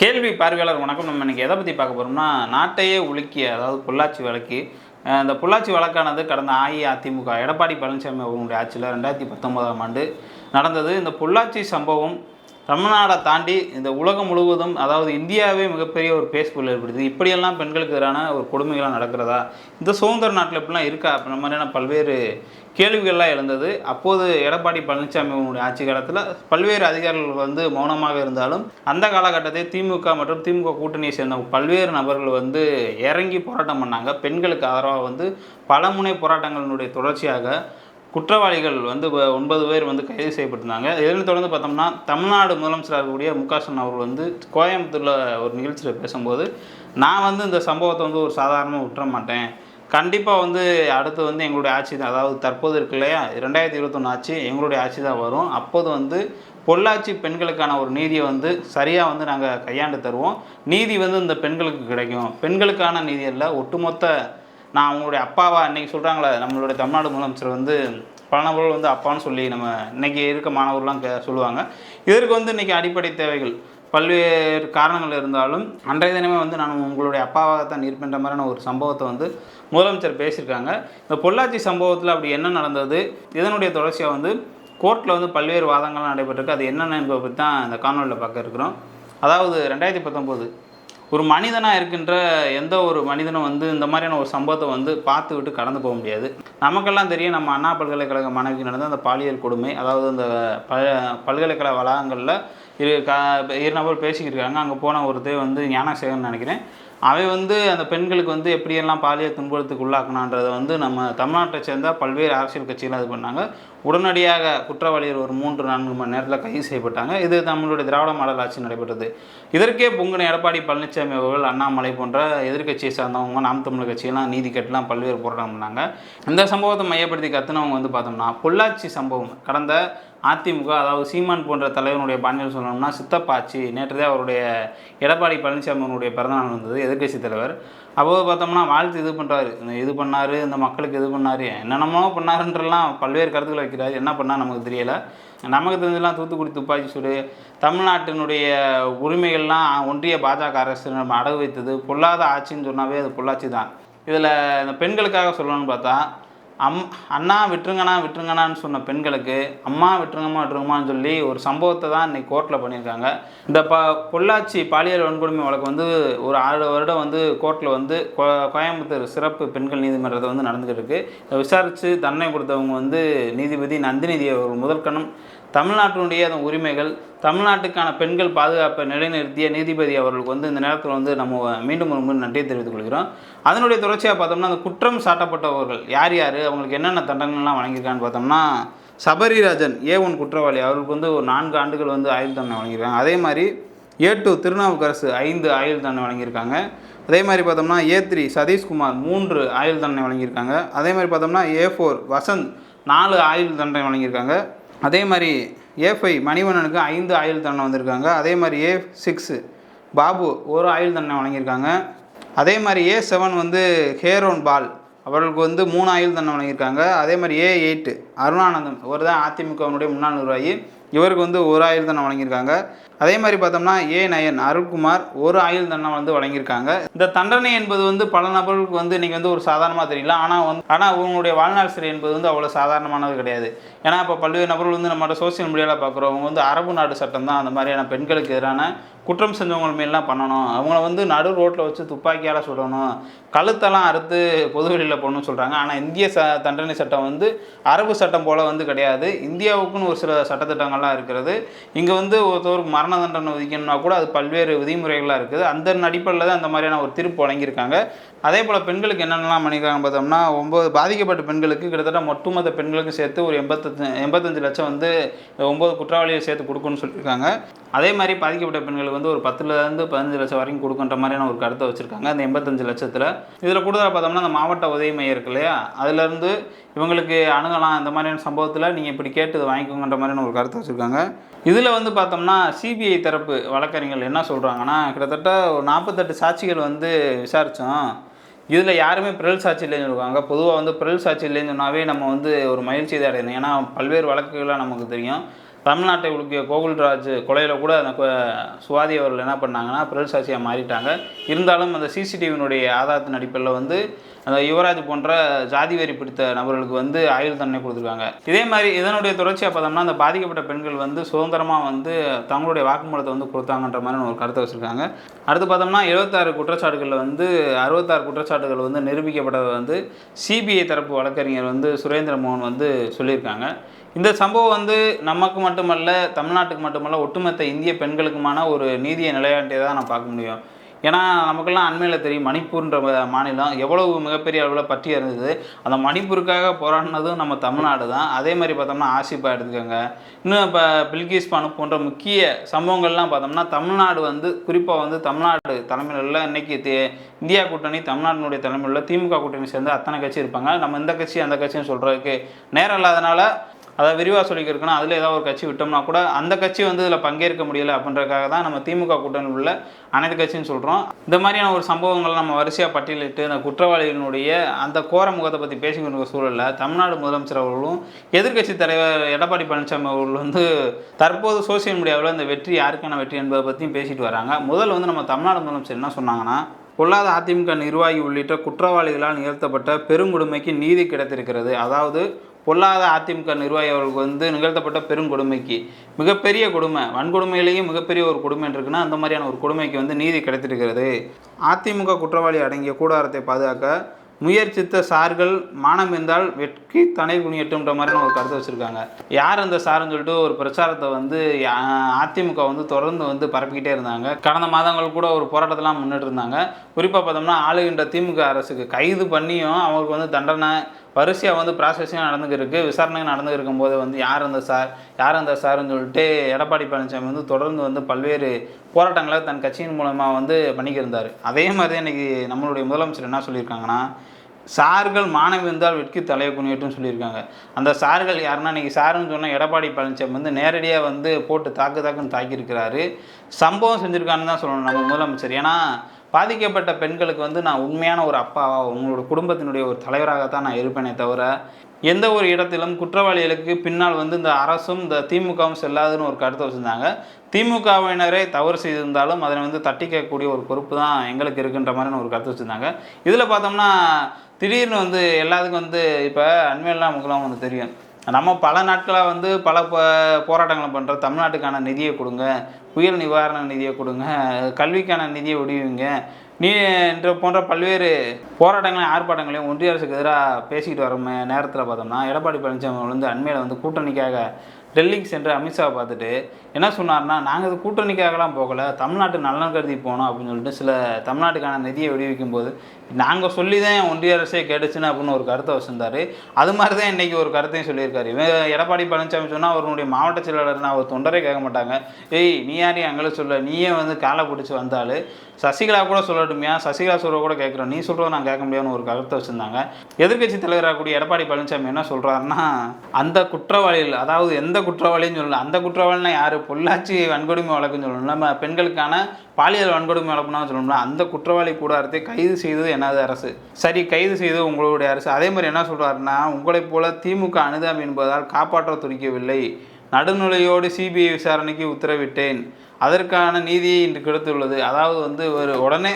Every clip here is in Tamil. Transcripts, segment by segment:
கேள்வி பார்வையாளர் வணக்கம். நம்ம இன்றைக்கி எதை பற்றி பார்க்க போகிறோம்னா நாட்டையே உலுக்கிய அதாவது பொள்ளாச்சி வழக்கு. அந்த இந்த பொள்ளாச்சி வழக்கானது கடந்த அஇஅதிமுக எடப்பாடி பழனிசாமி அவர்களுடைய ஆட்சியில் ரெண்டாயிரத்தி பத்தொன்பதாம் ஆண்டு நடந்தது. இந்த பொள்ளாச்சி சம்பவம் தமிழ்நாடை தாண்டி இந்த உலகம் முழுவதும் அதாவது இந்தியாவே மிகப்பெரிய ஒரு பேஸ்புல் ஏற்படுது. இப்படியெல்லாம் பெண்களுக்கு எதிரான ஒரு கொடுமைகள்லாம் நடக்கிறதா? இந்த சுதந்திர நாட்டில் இப்படிலாம் இருக்கா? அப்படின்ற மாதிரியான பல்வேறு கேள்விகள்லாம் எழுந்தது. அப்போது எடப்பாடி பழனிசாமி அவனுடைய ஆட்சி காலத்தில் பல்வேறு அதிகாரிகள் வந்து மௌனமாக இருந்தாலும் அந்த காலகட்டத்தில் திமுக மற்றும் திமுக கூட்டணியை சேர்ந்த பல்வேறு நபர்கள் வந்து இறங்கி போராட்டம் பண்ணாங்க. பெண்களுக்கு ஆதரவாக வந்து பலமுனை போராட்டங்களினுடைய தொடர்ச்சியாக குற்றவாளிகள் வந்து ஒன்பது பேர் வந்து கைது செய்யப்பட்டிருந்தாங்க. இதனை தொடர்ந்து பார்த்தோம்னா தமிழ்நாடு முதலமைச்சராக இருக்கக்கூடிய மு க ஸ்டாலின் அவர்கள் வந்து கோயம்புத்தூரில் ஒரு நிகழ்ச்சியில் பேசும்போது நான் வந்து இந்த சம்பவத்தை வந்து ஒரு சாதாரணமாக விட்டுற மாட்டேன். கண்டிப்பாக வந்து அடுத்து வந்து எங்களுடைய ஆட்சி தான் அதாவது தற்போது இருக்கு இல்லையா? ரெண்டாயிரத்தி இருபத்தொன்று ஆட்சி எங்களுடைய ஆட்சி தான் வரும். அப்போது வந்து பொள்ளாச்சி பெண்களுக்கான ஒரு நீதியை வந்து சரியாக வந்து நாங்கள் கையாண்டு தருவோம். நீதி வந்து இந்த பெண்களுக்கு கிடைக்கும். பெண்களுக்கான நீதி இல்லை ஒட்டுமொத்த நான் அவங்களுடைய அப்பாவா இன்னைக்கு சொல்கிறாங்களே நம்மளுடைய தமிழ்நாடு முதலமைச்சர் வந்து பல வந்து அப்பான்னு சொல்லி நம்ம இன்னைக்கு இருக்க மாணவர்கள்லாம் கே சொல்லுவாங்க. இதற்கு வந்து இன்றைக்கி அடிப்படை தேவைகள். பல்வேறு காரணங்கள் இருந்தாலும் அன்றைய தினமே வந்து நான் உங்களுடைய அப்பாவாகத்தான் இருப்பேன்ற மாதிரியான ஒரு சம்பவத்தை வந்து முதலமைச்சர் பேசியிருக்காங்க. இந்த பொள்ளாச்சி சம்பவத்தில் அப்படி என்ன நடந்தது? இதனுடைய தொடர்ச்சியாக வந்து கோர்ட்டில் வந்து பல்வேறு வாதங்கள்லாம் நடைபெற்றிருக்கு. அது என்னென்ன என்பதை பற்றி தான் இந்த காணொலியில் பார்க்க இருக்கிறோம். அதாவது ரெண்டாயிரத்தி பத்தொம்போது ஒரு மனிதனாக இருக்கின்ற எந்த ஒரு மனிதனும் வந்து இந்த மாதிரியான ஒரு சம்பவத்தை வந்து பார்த்து விட்டு கடந்து போக முடியாது. நமக்கெல்லாம் தெரியும் நம்ம அண்ணா பல்கலைக்கழக மாணவிக்கு நடந்த அந்த பாலியல் கொடுமை அதாவது அந்த ப பல்கலைக்கழக வளாகங்களில் இரு க இரு நபர் பேசிக்கிட்டு இருக்காங்க. அங்கே போன ஒருத்தர் வந்து ஞானசேகர்னு நினைக்கிறேன். அவை வந்து அந்த பெண்களுக்கு வந்து எப்படியெல்லாம் பாலியல் துன்புறுத்துக்கு உள்ளாக்கணான்றதை வந்து நம்ம தமிழ்நாட்டை சேர்ந்த பல்வேறு அரசியல் கட்சிகள் அது பண்ணாங்க. உடனடியாக குற்றவாளிகள் ஒரு மூன்று நான்கு மணி நேரத்தில் கைது செய்யப்பட்டாங்க. இது நம்மளுடைய திராவிட மாடல் ஆட்சி நடைபெற்றது. இதற்கே பொங்குன எடப்பாடி பழனிசாமி அவர்கள் அண்ணாமலை போன்ற எதிர்கட்சியை சார்ந்தவங்க நாம் தமிழர் கட்சியெல்லாம் நீதி கட்டலாம் பல்வேறு போராட்டம் பண்ணாங்க. இந்த சம்பவத்தை மையப்படுத்தி கத்துனவங்க வந்து பார்த்தோம்னா பொள்ளாச்சி சம்பவம் கடந்த அதிமுக அதாவது சீமான் போன்ற தலைவனுடைய பாணியில் சொல்லணும்னா சித்தப்பாச்சி நேற்றுதான் அவருடைய எடப்பாடி பழனிசாமி அவருடைய பிறந்தநாள் வந்தது. எதிர்க்கட்சி தலைவர். அப்போது பார்த்தோம்னா வாழ்த்து இது பண்ணுறாரு இந்த இது பண்ணார் இந்த மக்களுக்கு இது பண்ணார் என்னென்னமோ பண்ணாருன்றலாம் பல்வேறு கருத்துக்களை வைக்கிறாரு. என்ன பண்ணால் நமக்கு தெரியலை. நமக்கு தெரிஞ்செல்லாம் தூத்துக்குடி துப்பாக்கி சூடு தமிழ்நாட்டினுடைய உரிமைகள்லாம் ஒன்றிய பாஜக அரசு நம்ம அடகு வைத்தது. பொல்லாத ஆட்சின்னு சொன்னாவே அது பொள்ளாச்சி தான். இதில் இந்த பெண்களுக்காக சொல்லணும்னு பார்த்தா அம் அண்ணா விட்டுருங்கண்ணா விட்டுருங்கண்ணான்னு சொன்ன பெண்களுக்கு அம்மா விட்டுருங்கம்மா விட்டுருங்கம்மான்னு சொல்லி ஒரு சம்பவத்தை தான் இன்றைக்கி கோர்ட்டில் பண்ணியிருக்காங்க. இந்த ப பொள்ளாச்சி பாலியல் வன்கொடுமை வழக்கு வந்து ஒரு ஆறு வருடம் வந்து கோர்ட்டில் வந்து கோ- கோயம்புத்தூர் சிறப்பு பெண்கள் நீதிமன்றத்தை வந்து நடந்துகிட்டு இருக்குது விசாரித்து தண்டனை கொடுத்தவங்க வந்து நீதிபதி நந்தினிதி அவர் முதற்கணம் தமிழ்நாட்டினுடைய அந்த உரிமைகள் தமிழ்நாட்டுக்கான பெண்கள் பாதுகாப்பை நிலைநிறுத்திய நீதிபதி அவர்களுக்கு வந்து இந்த நேரத்தில் வந்து நம்ம மீண்டும் ஒரு முறை நன்றியை தெரிவித்துக் கொள்கிறோம். அதனுடைய தொடர்ச்சியாக பார்த்தோம்னா அந்த குற்றம் சாட்டப்பட்டவர்கள் யார் யார் அவங்களுக்கு என்னென்ன தண்டனைலாம் வழங்கியிருக்கான்னு பார்த்தோம்னா சபரிராஜன் ஏ ஒன் குற்றவாளி அவருக்கு வந்து ஒரு நான்கு ஆண்டுகள் வந்து ஆயுள் தண்டனை வழங்கியிருக்காங்க. அதே மாதிரி ஏ டூ திருநாவுக்கரசு ஐந்து ஆயுள் தண்டனை வழங்கியிருக்காங்க. அதே மாதிரி பார்த்தோம்னா ஏ த்ரீ சதீஷ்குமார் மூன்று ஆயுள் தண்டனை வழங்கியிருக்காங்க. அதே மாதிரி பார்த்தோம்னா ஏ ஃபோர் வசந்த் நாலு ஆயுள் தண்டனை வழங்கியிருக்காங்க. அதே மாதிரி ஏ ஃபைவ் மணிவண்ணனுக்கு ஐந்து ஆயுள் தண்டனை வந்திருக்காங்க. அதே மாதிரி ஏ சிக்ஸு பாபு ஒரு ஆயுள் தண்டனை வழங்கியிருக்காங்க. அதே மாதிரி ஏ செவன் வந்து ஹேரோன் பால் அவர்களுக்கு வந்து மூணு ஆயுள் தண்டனை வழங்கியிருக்காங்க. அதே மாதிரி ஏ எயிட்டு அருணானந்தம் அவர் தான் அதிமுகவினுடைய முன்னாள் நிர்வாகி. இவருக்கு வந்து ஒரு ஆயுள் தண்டனை வழங்கியிருக்காங்க. அதே மாதிரி பார்த்தோம்னா ஏ. நயன் அருள்குமார் ஒரு ஆயுள் தண்டனை வந்து வழங்கியிருக்காங்க. இந்த தண்டனை என்பது வந்து பல நபர்களுக்கு வந்து இன்றைக்கி வந்து ஒரு சாதாரணமாக தெரியல. ஆனால் வந்து ஆனால் அவங்களுடைய வாழ்நாள் சிறை என்பது வந்து அவ்வளோ சாதாரணமானது கிடையாது. ஏன்னா இப்போ பல்வேறு நபர்கள் வந்து நம்மளோட சோசியல் மீடியாவில் பார்க்குறவங்க வந்து அரபு நாடு சட்டம் தான். அந்த மாதிரியான பெண்களுக்கு எதிரான குற்றம் செஞ்சவங்க மேலாம் பண்ணணும். அவங்கள வந்து நடு ரோட்டில் வச்சு துப்பாக்கியால் சுடணும். கழுத்தெல்லாம் அறுத்து பொதுவெளியில் போடணும்னு சொல்கிறாங்க ஆனால் இந்திய ச தண்டனை சட்டம் வந்து அரபு சட்டம் போல் வந்து கிடையாது. இந்தியாவுக்குன்னு ஒரு சில சட்டத்திட்டங்கள்லாம் இருக்கிறது. இங்கே வந்து ஒருத்தவருக்கு மரண தண்டனை விதிக்கணும்னா கூட அது பல்வேறு விதிமுறைகள்லாம் இருக்குது. அந்த அடிப்படையில் தான் அந்த மாதிரியான ஒரு தீர்ப்பு வழங்கியிருக்காங்க. அதே போல் பெண்களுக்கு என்னென்னலாம் பண்ணியிருக்காங்க பார்த்தோம்னா ஒம்பது பாதிக்கப்பட்ட பெண்களுக்கு கிட்டத்தட்ட ஒட்டுமொத்த பெண்களுக்கு சேர்த்து ஒரு எண்பத்தஞ்சு எண்பத்தஞ்சு லட்சம் வந்து ஒம்பது குற்றவாளியை சேர்த்து கொடுக்கணும்னு சொல்லியிருக்காங்க. அதே மாதிரி பாதிக்கப்பட்ட பெண்களுக்கு வந்து ஒரு பத்துலேருந்து பதினஞ்சு லட்சம் வரைக்கும் கொடுக்குன்ற மாதிரியான ஒரு கருத்தை வச்சுருக்காங்க. அந்த எண்பத்தஞ்சு லட்சத்தில். இதில் கூடுதலாக பார்த்தோம்னா அந்த மாவட்ட உதவி மையம் இருக்கு இல்லையா? அதுலேருந்து இவங்களுக்கு அணுகலாம். இந்த மாதிரியான சம்பவத்தில் நீங்கள் இப்படி கேட்டு இதை வாங்கிக்கோங்கன்ற மாதிரியான ஒரு கருத்தை வச்சுருக்காங்க. இதில் வந்து பார்த்தோம்னா சிபிஐ தரப்பு வழக்கறிஞர்கள் என்ன சொல்கிறாங்கன்னா கிட்டத்தட்ட ஒரு நாற்பத்தெட்டு சாட்சிகள் வந்து விசாரித்தோம் இதில் யாருமே பிறல் சாட்சி இல்லைன்னு சொல்லுவாங்க பொதுவாக வந்து பிறல் சாட்சி இல்லைன்னு சொன்னாவே நம்ம வந்து ஒரு மகிழ்ச்சி தான் அடையணும். ஏன்னா பல்வேறு வழக்குகளாக நமக்கு தெரியும். தமிழ்நாட்டை உலுக்கிய கோகுல்ராஜ் கொலையில் கூட அந்த சுவாதி அவர்கள் என்ன பண்ணாங்கன்னா பிறல் மாறிட்டாங்க. இருந்தாலும் அந்த சிசிடிவியினுடைய ஆதாரத்தின் அடிப்படையில் வந்து அந்த யுவராஜ் போன்ற ஜாதி வரி பிடித்த நபர்களுக்கு வந்து ஆயுள் தண்டனை கொடுத்துருக்காங்க. இதே மாதிரி இதனுடைய தொடர்ச்சியாக பார்த்தோம்னா அந்த பாதிக்கப்பட்ட பெண்கள் வந்து சுதந்திரமாக வந்து தங்களுடைய வாக்குமூலத்தை வந்து கொடுத்தாங்கன்ற மாதிரி ஒரு கருத்தை வச்சுருக்காங்க. அடுத்து பார்த்தோம்னா எழுபத்தாறு குற்றச்சாட்டுகளில் வந்து அறுபத்தாறு குற்றச்சாட்டுகள் வந்து நிரூபிக்கப்பட்டதை வந்து சிபிஐ தரப்பு வழக்கறிஞர் வந்து சுரேந்திர மோகன் வந்து சொல்லியிருக்காங்க. இந்த சம்பவம் வந்து நமக்கு மட்டுமல்ல தமிழ்நாட்டுக்கு மட்டுமல்ல ஒட்டுமொத்த இந்திய பெண்களுக்குமான ஒரு நீதியை நிலையாட்டியதாக நான் பார்க்க முடியும். ஏன்னா நமக்கெல்லாம் அண்மையில் தெரியும் மணிப்பூர்ன்ற மாநிலம் எவ்வளவு மிகப்பெரிய அளவில் பற்றி இருந்தது. அந்த மணிப்பூருக்காக போராடினதும் நம்ம தமிழ்நாடு தான். அதே மாதிரி பார்த்தோம்னா ஆசிப்பா எடுத்துக்கோங்க. இன்னும் இப்போ பில்கிஸ் பானு போன்ற முக்கிய சம்பவங்கள்லாம் பார்த்தோம்னா தமிழ்நாடு வந்து குறிப்பாக வந்து தமிழ்நாடு தலைமையில் உள்ள இன்னைக்கு தே- இந்தியா கூட்டணி தமிழ்நாட்டினுடைய தலைமையில் திமுக கூட்டணி சேர்ந்து அத்தனை கட்சி இருப்பாங்க. நம்ம இந்த கட்சி அந்த கட்சின்னு சொல்கிறதுக்கு நேரம் இல்லாதனால அதை விரிவாக சொல்லிக்கிறதுக்குன்னா அதில் ஏதாவது ஒரு கட்சி விட்டோம்னா கூட அந்த கட்சி வந்து இதில் பங்கேற்க முடியலை அப்படின்றதுக்காக தான் நம்ம திமுக கூட்டணி உள்ள அனைத்து கட்சின்னு சொல்கிறோம் இந்த மாதிரியான ஒரு சம்பவங்களை நம்ம வரிசையாக பட்டியலிட்டு அந்த குற்றவாளிகளுடைய அந்த கோர முகத்தை பற்றி பேசிக்கிட்டு சூழலில் தமிழ்நாடு முதலமைச்சர் அவர்களும் எதிர்க்கட்சி தலைவர் எடப்பாடி பழனிசாமி அவர்கள் வந்து தற்போது சோசியல் மீடியாவில் இந்த வெற்றி யாருக்கான வெற்றி என்பதை பற்றியும் பேசிட்டு வராங்க. முதல்ல வந்து நம்ம தமிழ்நாடு முதலமைச்சர் என்ன சொன்னாங்கன்னா பொல்லாத அதிமுக நிர்வாகி உள்ளிட்ட குற்றவாளிகளால் நிகழ்த்தப்பட்ட பெருங்கொடுமைக்கு நீதி கிடைத்திருக்கிறது. அதாவது பொல்லாத அதிமுக நிர்வாகி அவர்களுக்கு வந்து நிகழ்த்தப்பட்ட பெருங்கொடுமைக்கு மிகப்பெரிய கொடுமை வன்கொடுமையிலேயும் மிகப்பெரிய ஒரு கொடுமை இருக்குன்னா அந்த மாதிரியான ஒரு கொடுமைக்கு வந்து நீதி கிடைத்திருக்கிறது. அதிமுக குற்றவாளி அடங்கிய கூடாரத்தை பாதுகாக்க முயற்சித்த சார்கள் மானம் இருந்தால் வெட்கி தனை குனியட்டுன்ற மாதிரியான ஒரு கருத்தை வச்சுருக்காங்க. யார் அந்த சார்னு சொல்லிட்டு ஒரு பிரச்சாரத்தை வந்து அதிமுக வந்து தொடர்ந்து வந்து பரப்பிக்கிட்டே இருந்தாங்க. கடந்த மாதங்கள் கூட ஒரு போராட்டத்தெல்லாம் முன்னிட்டு இருந்தாங்க. குறிப்பாக பார்த்தோம்னா ஆளுகின்ற திமுக அரசுக்கு கைது பண்ணியும் அவங்களுக்கு வந்து தண்டனை வரிசையாக வந்து ப்ராசஸிங் நடந்துருக்கு விசாரணை நடந்துருக்கும் இருக்கும்போது வந்து யார் அந்த சார் யார் அந்த சார்னு சொல்லிட்டு எடப்பாடி பழனிசாமி வந்து தொடர்ந்து வந்து பல்வேறு போராட்டங்களை தன் கட்சியின் மூலமாக வந்து பண்ணிக்கிருந்தார். அதே மாதிரி தான் நம்மளுடைய முதலமைச்சர் என்ன சொல்லியிருக்காங்கன்னா சார்கள் மாணவி இருந்தால் வெட்கி தலையை குனியட்டும்னு சொல்லியிருக்காங்க. அந்த சார்கள் யாருன்னா இன்றைக்கி சாருன்னு சொன்னால் எடப்பாடி பழனிசாமி வந்து நேரடியாக வந்து போட்டு தாக்கு தாக்குன்னு தாக்கியிருக்கிறாரு. சம்பவம் செஞ்சுருக்கான்னு தான் சொல்லணும் நம்ம முதலமைச்சர். ஏன்னா பாதிக்கப்பட்ட பெண்களுக்கு வந்து நான் உண்மையான ஒரு அப்பாவா உங்களோட குடும்பத்தினுடைய ஒரு தலைவராகத்தான் நான் இருப்பேனே தவிர எந்த ஒரு இடத்திலும் குற்றவாளிகளுக்கு பின்னால் வந்து இந்த அரசும் இந்த திமுகவும் செல்லாதுன்னு ஒரு கருத்தை வச்சுருந்தாங்க. திமுகவினரே தவறு செய்திருந்தாலும் அதனை வந்து தட்டி கேட்கக்கூடிய ஒரு பொறுப்பு தான் எங்களுக்கு இருக்குன்ற மாதிரியான ஒரு கருத்து வச்சுருந்தாங்க. இதில் பார்த்தோம்னா திடீர்னு வந்து எல்லாத்துக்கும் வந்து இப்போ அண்மையெல்லாம் நமக்குலாம் வந்து தெரியும். நம்ம பல நாட்களாக வந்து பல போராட்டங்களை பண்ணுறோம் தமிழ்நாட்டுக்கான நிதியை கொடுங்க. புயல் நிவாரண நிதியை கொடுங்க. கல்விக்கான நிதியை விடுவிங்க. நீ என்ற போன்ற பல்வேறு போராட்டங்களையும் ஆர்ப்பாட்டங்களையும் ஒன்றிய அரசுக்கு எதிராக பேசிக்கிட்டு வர நேரத்தில் பார்த்தோம்னா எடப்பாடி பழனிசாமி வந்து அண்மையில் வந்து கூட்டணிக்காக டெல்லிக்கு சென்று அமித்ஷா பார்த்துட்டு என்ன சொன்னார்னா நாங்கள் இது கூட்டணிக்காகலாம் போகலை. தமிழ்நாட்டு நலன் கருதி போனோம் அப்படின்னு சொல்லிட்டு சில தமிழ்நாட்டுக்கான நிதியை விடுவிக்கும் போது நாங்கள் சொல்லி தான் ஒன்றிய அரசே கேட்டுச்சுன்னு அப்படின்னு ஒரு கருத்தை வச்சுருந்தாரு. அது மாதிரி தான் இன்றைக்கி ஒரு கருத்தையும் சொல்லியிருக்காரு. இவன் எடப்பாடி பழனிசாமி சொன்னால் அவருடைய மாவட்ட செயலாளர் அவர் தொண்டரே கேட்க மாட்டாங்க. ஏய் நீ யாரையும் எங்களை சொல்ல. நீயே வந்து காலை பிடிச்சி வந்தாலும் சசிகலா கூட சொல்லட்டுமையா. சசிகலா சொல்கிற கூட கேட்குறோம். நீ சொல்கிறத நான் கேட்க முடியாதுன்னு ஒரு கருத்தை வச்சுருந்தாங்க. எதிர்க்கட்சி தலைவராக கூடிய எடப்பாடி பழனிசாமி என்ன சொல்கிறாருன்னா அந்த குற்றவாளிகள் அதாவது எந்த குற்றவாளின்னு சொல்லல. அந்த குற்றவாளினா யார்? பொள்ளாச்சி வன்கொடுமை வழக்குன்னு சொல்லணும். நம்ம பெண்களுக்கான பாலியல் வன்கொடுமை வழக்குனா சொல்லணும்னா அந்த குற்றவாளி கூடாரத்தை கைது செய்தது எனது அரசு? சரி கைது செய்தது உங்களுடைய அரசு. அதே மாதிரி என்ன சொல்கிறாருன்னா உங்களைப் போல திமுக அனுதாபம் என்பதால் காப்பாற்ற துடிக்கவில்லை. நடுநிலையோடு சிபிஐ விசாரணைக்கு உத்தரவிட்டேன். அதற்கான நீதியை இன்று கிடைத்துள்ளது. அதாவது வந்து ஒரு உடனே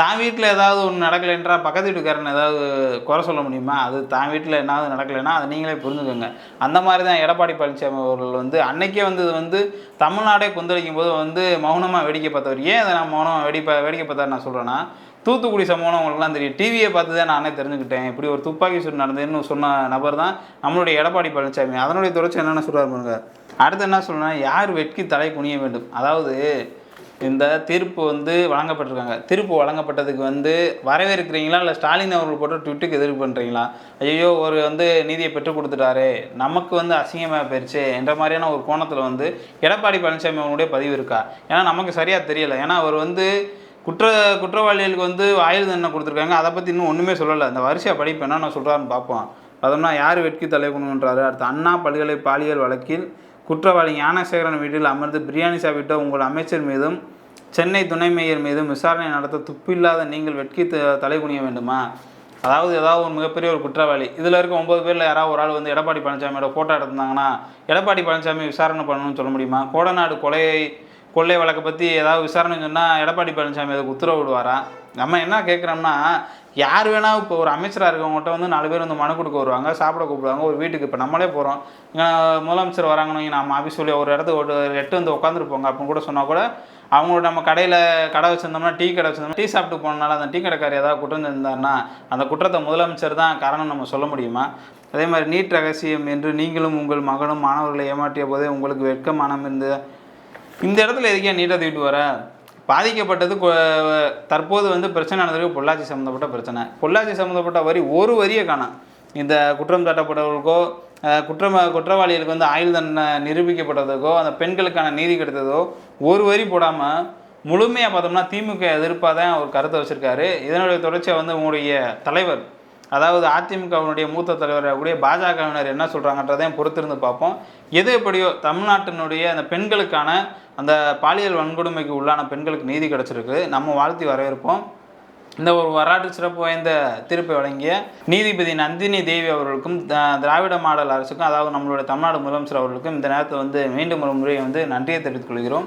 தான் வீட்டில் ஏதாவது ஒன்று நடக்கலைன்றா பக்கத்து வீட்டுக்காரன் ஏதாவது குறை சொல்ல முடியுமா? அது தான் வீட்டில் என்னாவது நடக்கலைன்னா அதை நீங்களே புரிஞ்சுக்கோங்க. அந்த மாதிரி தான் எடப்பாடி பழனிசாமி அவர்கள் வந்து அன்னைக்கே வந்து வந்து தமிழ்நாடே கொந்தளிக்கும் போது வந்து மௌனமாக வேடிக்கை பார்த்தவர். ஏன் அதை நான் மௌனம் வேடிப்பா வேடிக்கை பார்த்தாரு நான் சொல்கிறேன்னா தூத்துக்குடி சம்பவம் உங்களுக்குலாம் தெரியும். டிவியை பார்த்து தான் நானே தெரிஞ்சுக்கிட்டேன். இப்படி ஒரு துப்பாக்கி சூடு நடந்ததுன்னு சொன்ன நபர் தான் நம்மளுடைய எடப்பாடி பழனிசாமி. அதனுடைய தொடர்ச்சி என்னென்ன சொல்கிறார் பாருங்க. அடுத்து என்ன சொல்லணும்னா யார் வெட்கி தலை குனிய வேண்டும்? அதாவது இந்த தீர்ப்பு வந்து வழங்கப்பட்டிருக்காங்க. தீர்ப்பு வழங்கப்பட்டதுக்கு வந்து வரவேற்கிறீங்களா? இல்லை ஸ்டாலின் அவர்கள் போட்ட ட்விட்டுக்கு எதிர்ப்பு பண்ணுறீங்களா ஐயோ ஒரு வந்து நீதியை பெற்றுக் கொடுத்துட்டாரே நமக்கு வந்து அசிங்கமாக போயிடுச்சு என்ற மாதிரியான ஒரு கோணத்தில் வந்து எடப்பாடி பழனிசாமி அவனுடைய பதிவு இருக்கா? ஏன்னா நமக்கு சரியாக தெரியல. ஏன்னா அவர் வந்து குற்ற குற்றவாளிகளுக்கு வந்து ஆயுள் தண்டனை கொடுத்துருக்காங்க. அதை பற்றி இன்னும் ஒன்றுமே சொல்லலை. அந்த வரிசையாக படிப்பு என்ன நான் சொல்கிறான்னு பார்ப்போம். பார்த்தோம்னா யார் வெட்கி தலைவணுன்றாரு அடுத்து அண்ணா பல்கலை பாலியல் வழக்கில் குற்றவாளி ஞானசேகரன் வீட்டில் அமர்ந்து பிரியாணி சாப்பிட்ட உங்கள் அமைச்சர் மீதும் சென்னை துணை மேயர் மீதும் விசாரணை நடத்த துப்பில்லாத நீங்கள் வெட்கி த- தலை குனிய வேண்டுமா? அதாவது ஏதாவது ஒரு மிகப்பெரிய ஒரு குற்றவாளி. இதில் இருக்க ஒம்பது பேரில் யாராவது ஒரு ஆள் வந்து எடப்பாடி பழனிசாமியோட ஃபோட்டோ எடுத்திருந்தாங்கன்னா எடப்பாடி பழனிசாமி விசாரணை பண்ணணும்னு சொல்ல முடியுமா? கோடநாடு கொலை கொள்ளை வழக்கை பற்றி ஏதாவது விசாரணை சொன்னால் எடப்பாடி பழனிசாமி அதுக்கு உத்தரவு விடுவாரா நம்ம என்ன கேட்குறோம்னா யார் வேணால் இப்போ ஒரு அமைச்சராக இருக்கவங்ககிட்ட வந்து நாலு பேர் வந்து மனு கொடுக்க வருவாங்க சாப்பிட கூப்பிடுவாங்க. ஒரு வீட்டுக்கு இப்போ நம்மளே போகிறோம் முதலமைச்சர் வராங்கன்னு நம்ம ஆஃபீஸ் சொல்லி ஒரு இடத்துக்கு ஒரு எட்டு வந்து உட்காந்துருப்போங்க அப்படின்னு கூட சொன்னால் கூட அவங்களோட நம்ம கடையில் கடை வச்சுருந்தோம்னா டீ கடை வச்சிருந்தோம்னா டீ சாப்பிட்டு போனனால அந்த டீ கடைக்காரர் ஏதாவது குற்றம் இருந்தார்னா அந்த குற்றத்தை முதலமைச்சர் தான் காரணம் நம்ம சொல்ல முடியுமா? அதே மாதிரி நீட் ரகசியம் என்று நீங்களும் உங்கள் மகனும் மாணவர்களை ஏமாற்றிய போதே உங்களுக்கு வெட்கமானம் இருந்து இந்த இடத்துல எதுக்கே நீட்டாக தூக்கிட்டு வர? பாதிக்கப்பட்டது தற்போது வந்து பிரச்சனை நடந்திருக்கு பொள்ளாச்சி சம்மந்தப்பட்ட பிரச்சனை. பொள்ளாச்சி சம்மந்தப்பட்ட வரி ஒரு வரியை காணும் இந்த குற்றம் சாட்டப்பட்டவர்களுக்கோ குற்றம் குற்றவாளிகளுக்கு வந்து ஆயுள் தண்டனை நிரூபிக்கப்பட்டதுக்கோ அந்த பெண்களுக்கான நீதி கிடைத்ததோ ஒரு வரி போடாமல் முழுமையாக பார்த்தோம்னா திமுக எதிர்ப்பாக தான் ஒரு கருத்தை வச்சுருக்காரு. இதனுடைய தொடர்ச்சியாக வந்து உங்களுடைய தலைவர் அதாவது அதிமுகவினுடைய மூத்த தலைவர் கூடிய பாஜகவினர் என்ன சொல்கிறாங்கன்றதையும் பொறுத்திருந்து பார்ப்போம். எது எப்படியோ தமிழ்நாட்டினுடைய அந்த பெண்களுக்கான அந்த பாலியல் வன்கொடுமைக்கு உள்ளான பெண்களுக்கு நீதி கிடச்சிருக்கு. நம்ம வாழ்த்தி வரவேற்போம். இந்த ஒரு வரலாற்று சிறப்பு வாய்ந்த தீர்ப்பை வழங்கிய நீதிபதி நந்தினி தேவி அவர்களுக்கும் திராவிட மாடல் அரசுக்கும் அதாவது நம்மளுடைய தமிழ்நாடு முதலமைச்சர் அவர்களுக்கும் இந்த நேரத்தில் வந்து மீண்டும் ஒரு முறை வந்து நன்றியை தெரிவித்துக் கொள்கிறோம்.